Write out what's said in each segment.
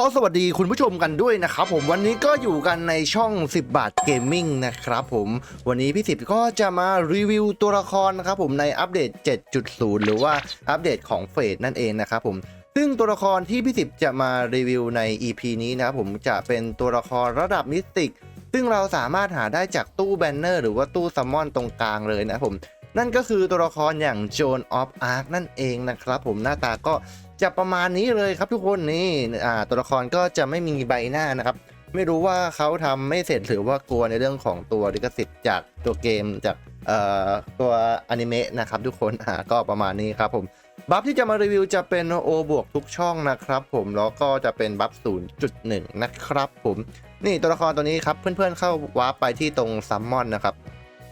ก็สวัสดีคุณผู้ชมกันด้วยนะครับผมวันนี้ก็อยู่กันในช่อง 10 บาทเกมมิ่งนะครับผมวันนี้พี่สิบก็จะมารีวิวตัวละครนะครับผมในอัปเดต 7.0 หรือว่าอัปเดตของเฟสนั่นเองนะครับผมซึ่งตัวละครที่พี่สิบจะมารีวิวใน EP นี้นะครับผมจะเป็นตัวละครระดับมิสติก ซึ่งเราสามารถหาได้จากตู้แบนเนอร์หรือว่าตู้ซัมมอนตรงกลางเลยนะครับผม นั่นก็คือตัวละครอย่างโจนออฟอาร์คนั่นเองนะครับผมหน้าตาก็จะประมาณนี้เลยครับทุกคนนี่อ่าตัวละครก็จะไม่มีใบหน้านะครับ ไม่รู้ว่าเขาทำไม่เสร็จหรือว่ากลัวในเรื่องของตัวลิขสิทธิ์จากตัวเกมจากเอ่อตัวอนิเมะนะครับทุกคนอ่าก็ประมาณนี้ครับผมบัฟที่จะมารีวิวจะเป็นโอบวกทุกช่องนะครับผมแล้วก็จะเป็นบัฟ0.1 นะครับผม นี่ตัวละครตัวนี้ครับเพื่อนๆเข้าวาร์ปไปที่ตรงซัมมอนนะครับ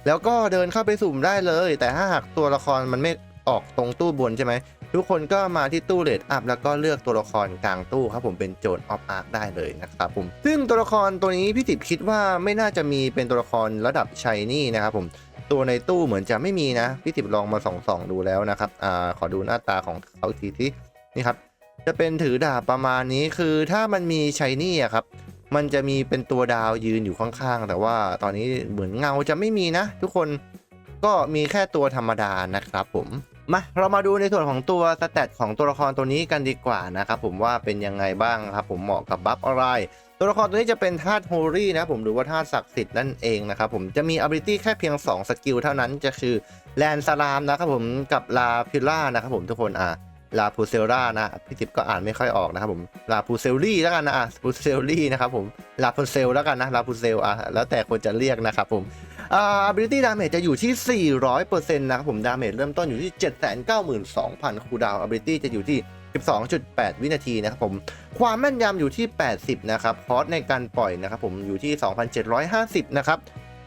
แล้วก็เดินเข้าไปสุ่มได้เลย แต่ถ้าหากตัวละครมันไม่ออกตรงตู้บนใช่ไหมทุกคนก็มาที่ตู้เลดอัพแล้วก็เลือกตัวละครกลางตู้ครับผมเป็นโจนออฟอาร์คได้เลยนะครับผมซึ่งตัวละครตัวนี้พี่ติดคิดว่าไม่น่าจะมีเป็นตัวละครระดับชัยนี่นะครับผมตัวในตู้เหมือนจะไม่มีนะพี่ติบลองมาส่องส่องดูแล้วนะครับอ่าขอดูหน้าตาของเขาทีที่นี่ครับจะเป็นถือดาบประมาณนี้คือถ้ามันมีชัยนี่อะครับ มันจะมีเป็นตัวดาวยืนอยู่ข้างๆ แต่ว่าตอนนี้เหมือนเงาจะไม่มีนะ ทุกคนก็มีแค่ตัวธรรมดานะครับผมมาเรามาดูในส่วนของตัวสเตตของตัวละครตัวนี้กันดีกว่านะครับผมว่าเป็นยังไงบ้างครับผมเหมาะกับบัฟอะไร ตัวละครตัวนี้จะเป็นธาตุโฮลี่นะผมหรือว่าธาตุศักดิ์สิทธิ์นั่นเองนะครับผมจะมี ability แค่เพียง 2 สกิลเท่านั้นจะคือแลนสลามนะครับผมกับลาพิล่านะครับผมทุกคนอ่า ลาพูเซลล่านะพี่ทิพย์ก็อ่านไม่ค่อยออกนะครับผมลาพูเซลลี่แล้วกันนะอะพูเซลลี่นะครับผมลาพูเซลแล้วกันนะลาพูเซลอะแล้วแต่คนจะเรียกนะครับผมอ่า ability damage จะอยู่ที่ 400%นะครับผม damage เริ่มต้นอยู่ที่ 792,000 คูดาวน์ ability จะอยู่ที่ 12.8 วินาทีนะครับผม ความแม่นยำอยู่ที่ 80 นะครับคอสในการปล่อยนะครับผมอยู่ที่ 2,750 นะครับ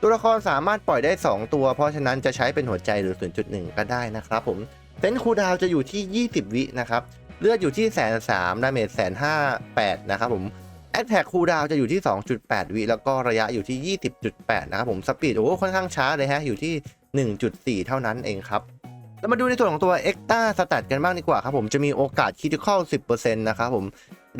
ตัวละครสามารถปล่อยได้ 2 ตัว เพราะฉะนั้นจะใช้เป็นหัวใจหรือ 0.1 ก็ได้นะครับผม เซนคูดาวจะอยู่ที่ 20 วินะครับ เลือดอยู่ที่แสนสามดาเมจแสนห้าแปดนะครับผมแอตแทกคูดาวจะอยู่ที่ 2.8 วิแล้วก็ระยะอยู่ที่ 20.8 นะครับผมสปีดโอ้ค่อนข้างช้าเลยฮะอยู่ที่ 1.4 เท่านั้นเองครับแล้วมาดูในส่วนของตัวเอ็กต้าสแตทกันบ้างดีกว่าครับผมจะมีโอกาสคิ t ิคอล10%นะครับผม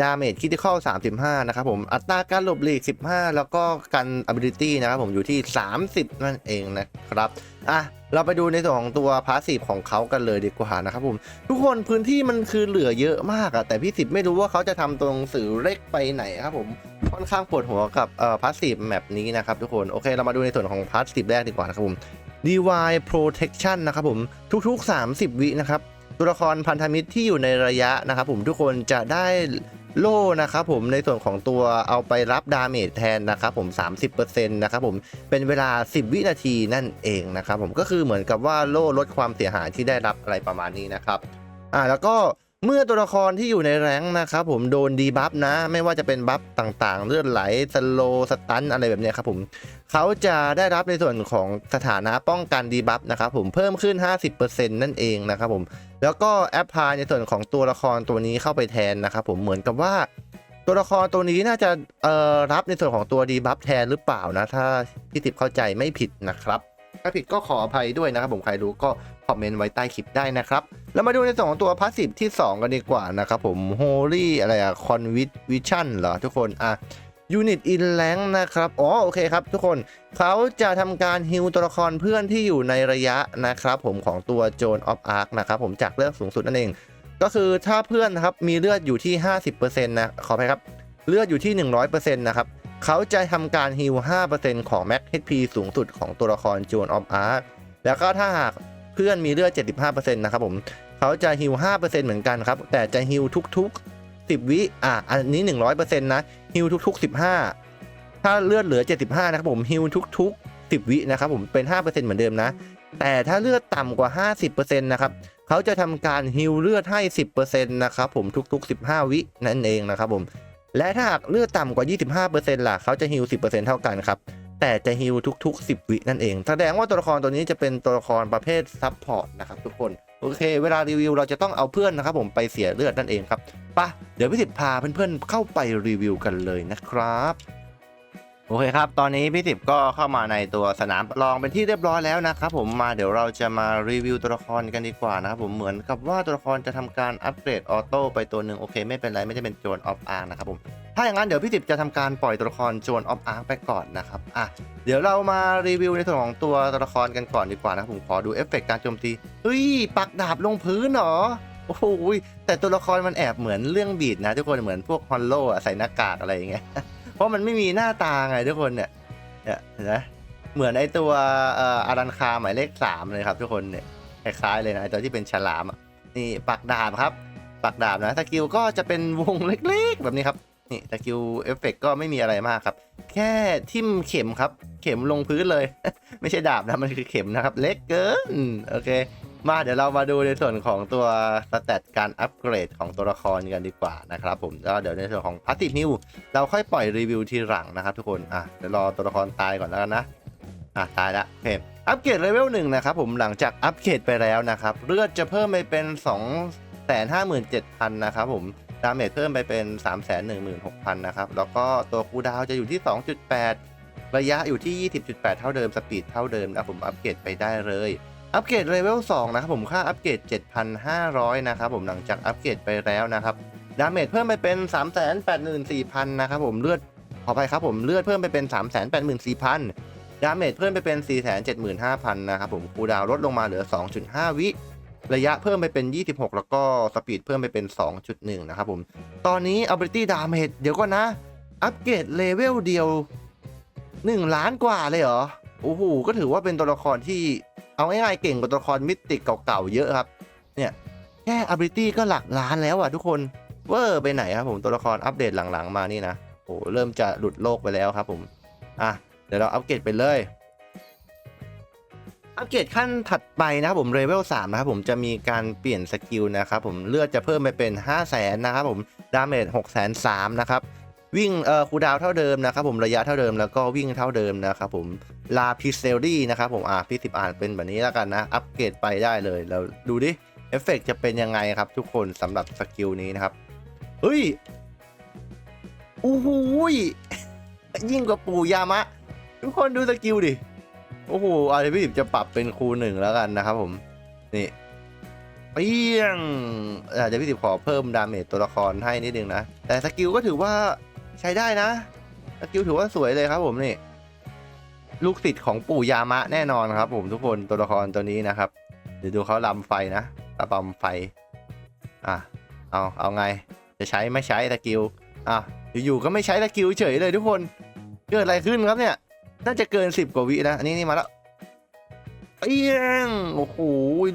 ดาเมจคิ t ิคอล35 นะครับผม อัตราการหลบหลีก 15 แล้วก็กัน ability นะครับผมอยู่ที่ 30 นั่นเองนะครับ อะ เราไปดูในส่วนของตัวพาสซีฟของเขากันเลยดีกว่านะครับผม ทุกคนพื้นที่มันคือเหลือเยอะมากอะแต่พี่สิบไม่รู้ว่าเขาจะทำตัวหนังสื่อเล็กไปไหนครับผม ค่อนข้างปวดหัวกับเอ่อพาสซีฟแมปนี้นะครับทุกคน โอเค เรามาดูในส่วนของพาสซีฟแรกดีกว่านะครับผม DY Protection นะครับผม ทุกๆ 30 วินะครับ ตัวละครพันธมิตรที่อยู่ในระยะนะครับผมทุกคนจะได้ โล่นะครับผมในส่วนของตัวเอาไปรับดาเมจแทนนะครับผม 30%นะครับผมเป็นเวลา 10 วินาทีนั่นเองนะครับผมก็คือเหมือนกับว่าโล่ลดความเสียหายที่ได้รับอะไรประมาณนี้นะครับอ่าแล้วก็เมื่อตัวละครที่อยู่ในแรงนะครับผมโดนดีบัฟนะ ไม่ว่าจะเป็นบัฟต่างๆ เลือดไหลสโลสตันอะไรแบบนี้ครับผม เขาจะได้รับในส่วนของสถานะป้องกันดีบัฟนะครับผมเพิ่มขึ้น 50%นั่นเองนะครับผมแล้วก็แอปพลายในส่วนของตัวละครตัวนี้เข้าไปแทนนะครับผมเหมือนกับว่า ตัวละครตัวนี้น่าจะเออรับในส่วนของตัวดีบัฟแทนหรือเปล่านะ ถ้าพี่ติบเข้าใจไม่ผิดนะครับถ้าผิดก็ขออภัยด้วยนะครับผมใครรู้ก็คอมเมนต์ไว้ใต้คลิปได้นะครับ แล้วมาดูในส่วนของตัวพาสซีฟที่ 2 กันดีกว่านะครับผม Holy อะไรอะ Convit Vision เหรอทุกคนอะ Unit in Rank นะครับ อ๋อ โอเคครับทุกคนเขาจะทำการฮิลตัวละครเพื่อนที่อยู่ในระยะนะครับผมของตัวโจนออฟอาร์คนะครับผมจากเลือดสูงสุดนั่นเอง ก็คือถ้าเพื่อนนะครับมีเลือดอยู่ที่ 50%นะ ขออภัยครับ เลือดอยู่ที่ 100%นะครับเขาจะทำการฮิล5%ของ Max HP สูงสุดของตัวละครโจนออฟอาร์คแล้วก็ถ้าหากเพื่อนมีเลือด 75%นะครับผมเขาจะฮิล5%เหมือนกันครับ แต่จะฮิลทุกๆ 10 วิ อะ อันนี้ 100%นะ ฮิลทุกๆ 15 ถ้าเลือดเหลือ 75 นะครับผมฮิลทุก ๆ 10 วินะครับผมเป็น 5%เหมือนเดิมนะ แต่ถ้าเลือดต่ำกว่า 50%นะครับเขาจะทำการฮิลเลือดให้ 10%นะครับผมทุก ๆ 15 วินั่นเองนะครับผมและถ้าหากเลือดต่ำกว่า 25%ล่ะเขาจะฮิล10%เท่ากันครับแต่จะฮิลทุก ๆ 10 วินั่นเอง แสดงว่าตัวละครตัวนี้จะเป็นตัวละครประเภทซับพอร์ตนะครับทุกคน โอเค เวลารีวิวเราจะต้องเอาเพื่อนนะครับผมไปเสียเลือดนั่นเองครับปะ เดี๋ยวพี่สิทธิ์พาเพื่อนๆเข้าไปรีวิวกันเลยนะครับโอเคครับ ตอนนี้พี่สิบก็เข้ามาในตัวสนามลองเป็นที่เรียบร้อยแล้วนะครับผมมาเดี๋ยวเราจะมารีวิวตัวละครกันดีกว่านะครับผมเหมือนกับว่าตัวละครจะทำการอัปเกรดออโต้ไปตัวหนึ่งโอเค ไม่เป็นไรไม่ได้เป็นโจนออฟอาร์นะครับผมถ้าอย่างนั้นเดี๋ยวพี่สิบจะทำการปล่อยตัวละครโจนออฟอาร์ไปก่อนนะครับอะเดี๋ยวเรามารีวิวในส่วนของตัวตัวละครกันก่อนดีกว่านะครับผมขอดูเอฟเฟกต์การโจมตีเฮ้ยปักดาบลงพื้นเหรอ โอ้โหแต่ตัวละครมันแอบเหมือนเรื่องบีดนะทุกคนเหมือนพวกฮอนโลใส่หน้ากากอะไรอย่างเงี้ยเพราะมันไม่มีหน้าตาไงทุกคนเนี่ยเนี่ยเห็นไหมเหมือนไอตัวอารันคาหมายเลขสามเลยครับ ทุกคนเนี่ยคล้ายๆเลยนะไอตัวที่เป็นฉลามนี่ปักดาบครับปักดาบนะสกิลก็จะเป็นวงเล็กๆ แบบนี้ครับนี่สกิลเอฟเฟกก็ไม่มีอะไรมากครับ แค่ทิ่มเข็มครับ เข็มลงพื้นเลย ไม่ใช่ดาบนะมันคือเข็มนะครับ เล็กเกินโอเค มาเดี๋ยวเรามาดูในส่วนของตัวสเตตการอัปเกรดของตัวละครกันดีกว่านะครับผมแล้วเดี๋ยวในส่วนของพาร์ตินิวเราค่อยปล่อยรีวิวทีหลังนะครับทุกคนอะเดี๋ยวรอตัวละครตายก่อนแล้วกันนะอะตายละโอเคอัปเกรดเลเวลหนึ่งนะครับผมหลังจากอัปเกรดไปแล้วนะครับเลือดจะเพิ่มไปเป็น 2 5 7 0 0 0นะครับผมดาเมจเพิ่มไปเป็น 3 1 6 0 0 0นะครับแล้วก็ตัวคูดาวจะอยู่ที่ 2.8 ระยะอยู่ที่ 20.8 เท่าเดิมสปีดเท่าเดิมนะผมอัปเกรดไปได้เลย อัปเกรดเลเวล2นะครับผมค่าอัปเกรด 7,500 นะครับผมหลังจากอัปเกรดไปแล้วนะครับดาเมจเพิ่มไปเป็น 3 8 4 0 0 0 นะครับผมเลือดขออภัยครับผมเลือดเพิ่มไปเป็น 3 8 4 0 0 0 ดาเมจเพิ่มไปเป็น 4 7 5 0 0 0 นะครับผมคูดาวลดลงมาเหลือ 2.5 วิ ระยะเพิ่มไปเป็น 26 แล้วก็สปีดเพิ่มไปเป็น 2.1 นะครับผม ตอนนี้ ability damage เดี๋ยวก่อนนะ อัปเกรดเลเวลเดียว 1 ล้านกว่าเลยเหรอ โอ้โห ก็ถือว่าเป็นตัวละครที่ เอาง่ายๆเก่งกว่าตัวละครมิติกเก่าๆเยอะครับ เนี่ยแค่ ability ก็หลักล้านแล้วอะทุกคน เวอร์ไปไหนครับผมตัวละครอัปเดตหลังๆมานี่นะโอ้เริ่มจะหลุดโลกไปแล้วครับผม อะ เดี๋ยวเราอัปเกรดไปเลย อัปเกรดขั้นถัดไปนะครับผมเลเวล3นะครับผมจะมีการเปลี่ยนสกิลนะครับผมเลือดจะเพิ่มไปเป็น 5 0 0แสนนะครับผมดาเมจ6 3 0 0 0นะครับ วิ่งเอ่อคูดาวเท่าเดิมนะครับผมระยะเท่าเดิมแล้วก็วิ่งเท่าเดิมนะครับผมลาพิเซลลี่นะครับผมอะพี่สิบอ่านเป็นแบบนี้แล้วกันนะ อัปเกรดไปได้เลยแล้วดูดิเอฟเฟกต์จะเป็นยังไงครับ ทุกคนสำหรับสกิลนี้นะครับ เฮ้ยโอ้โหยยิ่งกว่าปู่ยามะ ทุกคนดูสกิลดิ โอ้โหอาร์พี่สิบจะปรับเป็นคูหนึ่งแล้วกันนะครับผมนี่เปี้ยงอาจจะพี่สิบขอเพิ่มดาเมจตัวละครให้นิดนึงนะ แต่สกิลก็ถือว่า ใช้ได้นะสกิลถือว่าสวยเลยครับผมนี่ ลูกศิษย์ของปู่ยามะแน่นอนครับ ผมทุกคนตัวละครตัวนี้นะครับเดี๋ยวดูเขาลำไฟนะระบำไฟ อะ เอา เอาไง จะใช้ไม่ใช้สกิลอะ อยู่ๆ ก็ไม่ใช้สกิลเฉยเลยทุกคน เกิดอะไรขึ้นครับเนี่ย น่าจะเกิน10กว่าวินะ อันนี้นี่มาแล้ว เอียง โอ้โห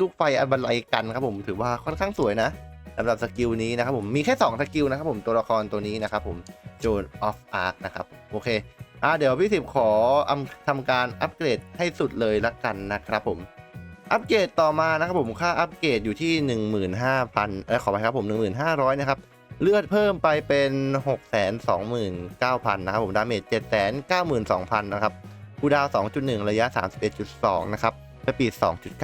ลูกไฟอันบันไลกันครับผม ถือว่าค่อนข้างสวยนะ สำหรับสกิลนี้นะครับผมมีแค่2สกิลนะครับผมตัวละครตัวนี้นะครับผมโจนออฟอาร์คนะครับโอเคอะเดี๋ยวพี่สิบขอทำการอัปเกรดให้สุดเลยละกันนะครับผมอัปเกรดต่อมานะครับผมค่าอัปเกรดอยู่ที่ 15,000เออขอไปครับผม 1,500 นะครับ เลือดเพิ่มไปเป็น 629,000 นะครับผม ดาเมจ 792,000 นะครับคูดาวน์2.1 ระยะ 31.2 นะครับสปีด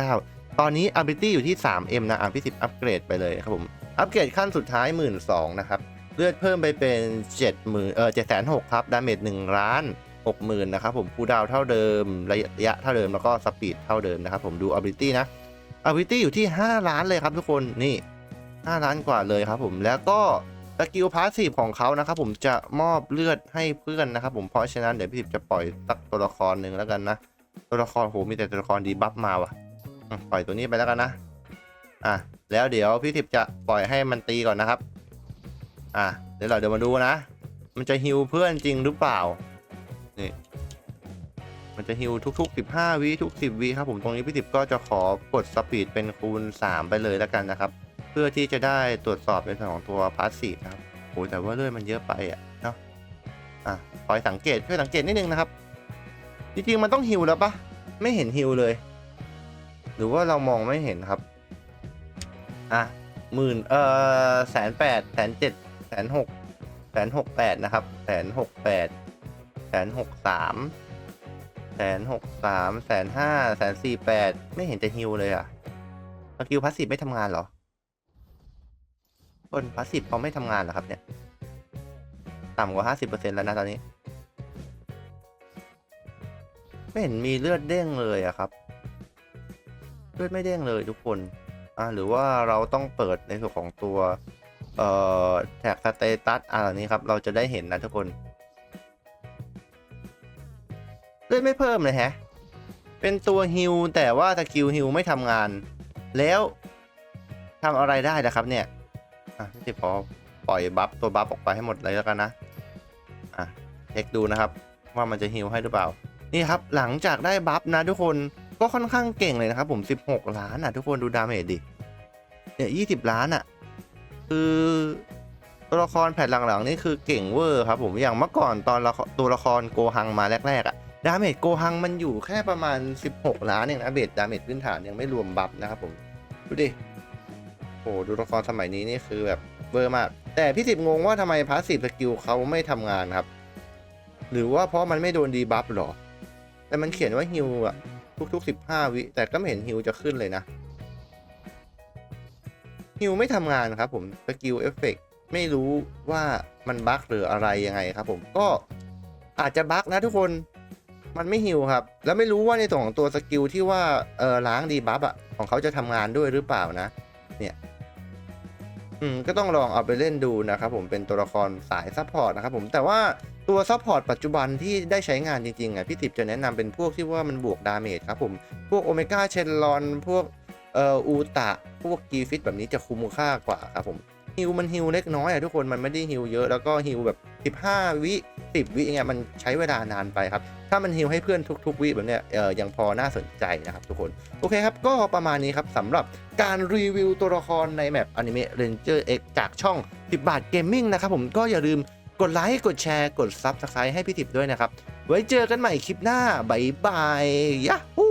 2.9 ตอนนี้ ability อยู่ที่ 3M นะอะพี่สิบอัปเกรดไปเลยครับผม อัปเกรดขั้นสุดท้าย 12,000นะครับ เลือดเพิ่มไปเป็น70,000เออ7,600ครับ ดาเมจ1ล้าน60,000นะครับผมคูดาวเท่าเดิม ระยะเท่าเดิมแล้วก็สปีดเท่าเดิมนะครับผมดู ability นะ ability อยู่ที่ 5 ล้านเลยครับทุกคนนี่ 5 ล้านกว่าเลยครับผมแล้วก็สกิลพาสซีฟของเขานะครับผมจะมอบเลือดให้เพื่อนนะครับผมเพราะฉะนั้นเดี๋ยวพี่สิบจะปล่อยสักตัวละครหนึ่งแล้วกันนะ ตัวละครโหมีแต่ตัวละครดีบัฟมาว่ะปล่อยตัวนี้ไปแล้วกันนะ อะ แล้วเดี๋ยวพี่สิบจะปล่อยให้มันตีก่อนนะครับ อะเดี๋ยวเราเดี๋ยวมาดูนะ มันจะฮิวเพื่อนจริงหรือเปล่า นี่ มันจะฮิวทุกๆ 15 วิทุก 10 วิครับผมตรงนี้พี่สิบก็จะขอกดสปีดเป็นคูณ 3 ไปเลยแล้วกันนะครับ เพื่อที่จะได้ตรวจสอบในส่วนของตัวพาสซีฟนะครับโอ้แต่ว่าเลือดมันเยอะไปอะเนาะ อะคอยสังเกตช่วยสังเกตนิดนึงนะครับ จริงๆมันต้องฮิวแล้วปะไม่เห็นฮิวเลย หรือว่าเรามองไม่เห็นครับ อะหมื่นเอ่อแสนแปดแสนเจ็ดแสนหกแสนหกแปดนะครับแสนหกแปดแสนหกสามแสนหกสามแสนห้าแสนสี่แปดไม่เห็นจะฮิวเลยอะสกิลพาสซีฟไม่ทำงานเหรอคนพาสซีฟเขาไม่ทำงานเหรอครับเนี่ยต่ำกว่า50%แล้วนะตอนนี้ ไม่เห็นมีเลือดเด้งเลยอะครับ เลือดไม่เด้งเลยทุกคน อ่าหรือว่าเราต้องเปิดในส่วนของตัวเอ่อแท็กสเตตัสอะไรนี้ครับเราจะได้เห็นนะทุกคนเลือดไม่เพิ่มเลยฮะ เป็นตัวฮิลแต่ว่าสกิลฮิลไม่ทำงาน แล้วทำอะไรได้นะครับเนี่ย อะพี่ติพอปล่อยบัฟตัวบัฟออกไปให้หมดเลยแล้วกันนะ อะเช็คดูนะครับ ว่ามันจะฮิลให้หรือเปล่า นี่ครับหลังจากได้บัฟนะทุกคนก็ค่อนข้างเก่งเลยนะครับผม 16 ล้านอะทุกคนดูดาเมจดิ เนี่ย20ล้านอะ คือตัวละครแผ่นหลังๆนี่คือเก่งเวอร์ครับผมอย่างเมื่อก่อนตอนตัวละครโกหังมาแรกๆอะดาเมจโกหังมันอยู่แค่ประมาณ 16 ล้านเองนะเบสดาเมจพื้นฐานยังไม่รวมบัฟนะครับผม ดูดิโอ้ดูละครสมัยนี้นี่คือแบบเวอร์มาก แต่พี่สิบงงว่าทำไมพาสซีฟสกิลเขาไม่ทำงานครับ หรือว่าเพราะมันไม่โดนดีบัฟหรอ แต่มันเขียนว่าฮิวอะทุกๆ 15 วิ แต่ก็ไม่เห็นฮิวจะขึ้นเลยนะ ฮิวไม่ทำงานครับผมสกิลเอฟเฟกไม่รู้ว่ามันบั๊กหรืออะไรยังไงครับผมก็อาจจะบั๊กนะทุกคนมันไม่ฮิวครับ แล้วไม่รู้ว่าในส่วนของตัวสกิลที่ว่าเออล้างดีบัฟอะของเขาจะทำงานด้วยหรือเปล่านะ เนี่ยอืมก็ต้องลองเอาไปเล่นดูนะครับผมเป็นตัวละครสายซัพพอร์ตนะครับผมแต่ว่าตัวซัพพอร์ตปัจจุบันที่ได้ใช้งานจริงๆอะพี่ติบจะแนะนำเป็นพวกที่ว่ามันบวกดาเมจครับผม พวกโอเมก้าเชนลอน พวก เอ่ออูตะพวกกีฟิตแบบนี้จะคุ้มค่ากว่าครับผมฮิวมันฮิวเล็กน้อยอะทุกคนมันไม่ได้ฮิวเยอะแล้วก็ฮิวแบบ 15 วิ 10 วิเงี้ยมันใช้เวลานานไปครับ ถ้ามันฮิวให้เพื่อนทุก ๆ วิแบบเนี้ยเออยังพอน่าสนใจนะครับทุกคน โอเคครับ ก็ประมาณนี้ครับสำหรับการรีวิวตัวละครในแมปอนิเมะ Ranger X จากช่อง 10 บาทเกมมิ่งนะครับผมก็อย่าลืมกดไลค์ กดแชร์ กด Subscribe ให้พี่ติบด้วยนะครับ ไว้เจอกันใหม่คลิปหน้าบ๊ายบายยะฮู